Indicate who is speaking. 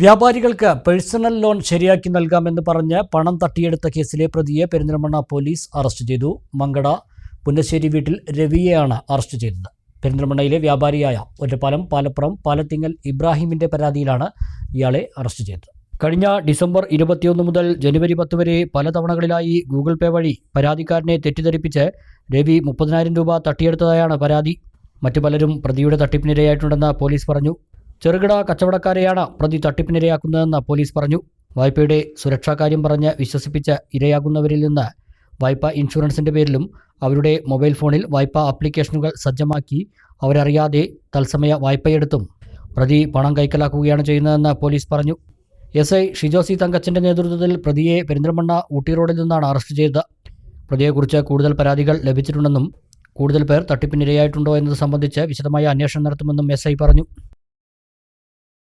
Speaker 1: വ്യാപാരികൾക്ക് personal loan ശരിയാക്കി നൽകാമെന്ന് പറഞ്ഞ് പണം തട്ടിയെടുത്ത കേസിലെ പ്രതിയെ പെരിന്തൽമണ്ണ പോലീസ് അറസ്റ്റ് ചെയ്തു. മങ്കട പുന്നശ്ശേരി വീട്ടിൽ രവിയെയാണ് അറസ്റ്റ് ചെയ്തത്. പെരിന്തൽമണ്ണയിലെ വ്യാപാരിയായ ഒറ്റപ്പാലം പാലപ്പുറം പാലത്തിങ്ങൽ ഇബ്രാഹിമിന്റെ പരാതിയിലാണ് ഇയാളെ അറസ്റ്റ് ചെയ്തത്. കഴിഞ്ഞ ഡിസംബർ ഇരുപത്തിയൊന്ന് മുതൽ ജനുവരി പത്ത് വരെ പലതവണകളിലായി ഗൂഗിൾ പേ വഴി പരാതിക്കാരനെ തെറ്റിദ്ധരിപ്പിച്ച് രവി മുപ്പതിനായിരം രൂപ തട്ടിയെടുത്തതായാണ് പരാതി. മറ്റു പലരും പ്രതിയുടെ തട്ടിപ്പിനിരയായിട്ടുണ്ടെന്ന് പോലീസ് പറഞ്ഞു. ചെറുകിട കച്ചവടക്കാരെയാണ് പ്രതി തട്ടിപ്പിനിരയാക്കുന്നതെന്ന് പോലീസ് പറഞ്ഞു. വായ്പയുടെ സുരക്ഷാ കാര്യം പറഞ്ഞ് വിശ്വസിപ്പിച്ച് ഇരയാകുന്നവരിൽ നിന്ന് വായ്പ ഇൻഷുറൻസിന്റെ പേരിലും അവരുടെ മൊബൈൽ ഫോണിൽ വായ്പാ ആപ്ലിക്കേഷനുകൾ സജ്ജമാക്കി അവരറിയാതെ തത്സമയ വായ്പയെടുത്തും പ്രതി പണം കൈക്കലാക്കുകയാണ് ചെയ്യുന്നതെന്ന് പോലീസ് പറഞ്ഞു. എസ് ഐ ഷിജോസി തങ്കച്ചന്റെ നേതൃത്വത്തിൽ പ്രതിയെ പെരിന്തൽമണ്ണ ഊട്ടി റോഡിൽ നിന്നാണ് അറസ്റ്റ് ചെയ്തത്. പ്രതിയെക്കുറിച്ച് കൂടുതൽ പരാതികൾ ലഭിച്ചിട്ടുണ്ടെന്നും കൂടുതൽ പേർ തട്ടിപ്പിനിരയായിട്ടുണ്ടോ എന്നത് സംബന്ധിച്ച് വിശദമായ അന്വേഷണം നടത്തുമെന്നും എസ് ഐ പറഞ്ഞു.